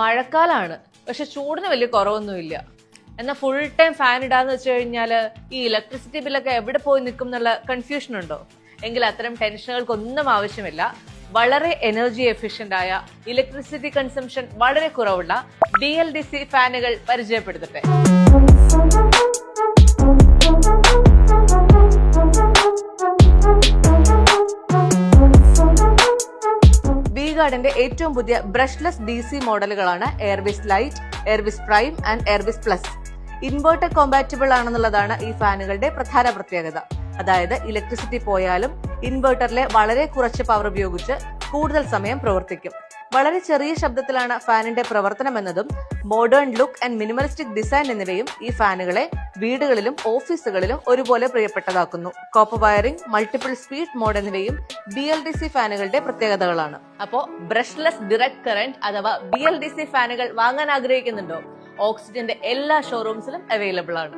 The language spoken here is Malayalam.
മഴക്കാലാണ്. പക്ഷെ ചൂടിന് വലിയ കുറവൊന്നുമില്ല. എന്നാൽ ഫുൾ ടൈം ഫാൻ ഇടാന്ന് വെച്ച് കഴിഞ്ഞാൽ ഈ ഇലക്ട്രിസിറ്റി ബില്ലൊക്കെ എവിടെ പോയി നിൽക്കും എന്നുള്ള കൺഫ്യൂഷൻ ഉണ്ടോ? എങ്കിൽ അത്തരം ടെൻഷനുകൾക്കൊന്നും ആവശ്യമില്ല. വളരെ എനർജി എഫിഷ്യന്റ് ആയ ഇലക്ട്രിസിറ്റി കൺസംഷൻ വളരെ കുറവുള്ള ഡി എൽ ഡി സി ഫാനുകൾ പരിചയപ്പെടുത്തട്ടെ. വി ഗാർഡിന്റെ ഏറ്റവും പുതിയ brushless D C മോഡലുകളാണ് Airvis light Airvis prime and Airvis plus. Inverter compatible ആണെന്നുള്ളതാണ് ഈ ഫാനുകളുടെ പ്രധാന പ്രത്യേകത. അതായത് ഇലക്ട്രിസിറ്റി പോയാലും ഇൻവേർട്ടറിലെ വളരെ കുറച്ച് പവർ ഉപയോഗിച്ച് കൂടുതൽ സമയം പ്രവർത്തിക്കും. വളരെ ചെറിയ ശബ്ദത്തിലാണ് ഫാനിന്റെ പ്രവർത്തനം എന്നതും modern look and minimalistic design എന്നിവയും ഈ ഫാനുകളെ വീടുകളിലും ഓഫീസുകളിലും ഒരുപോലെ പ്രിയപ്പെട്ടതാക്കുന്നു. Copper wiring multiple speed mode എന്നിവയും ബി എൽ ഡി സി ഫാനുകളുടെ പ്രത്യേകതകളാണ്. അപ്പോ ബ്രഷ്ലെസ് ഡയറക്ട് കറന്റ് അഥവാ ബി എൽ ഡി സി ഫാനുകൾ വാങ്ങാൻ ആഗ്രഹിക്കുന്നുണ്ടോ? ഓക്സിജന്റെ എല്ലാ ഷോറൂംസിലും അവൈലബിൾ ആണ്.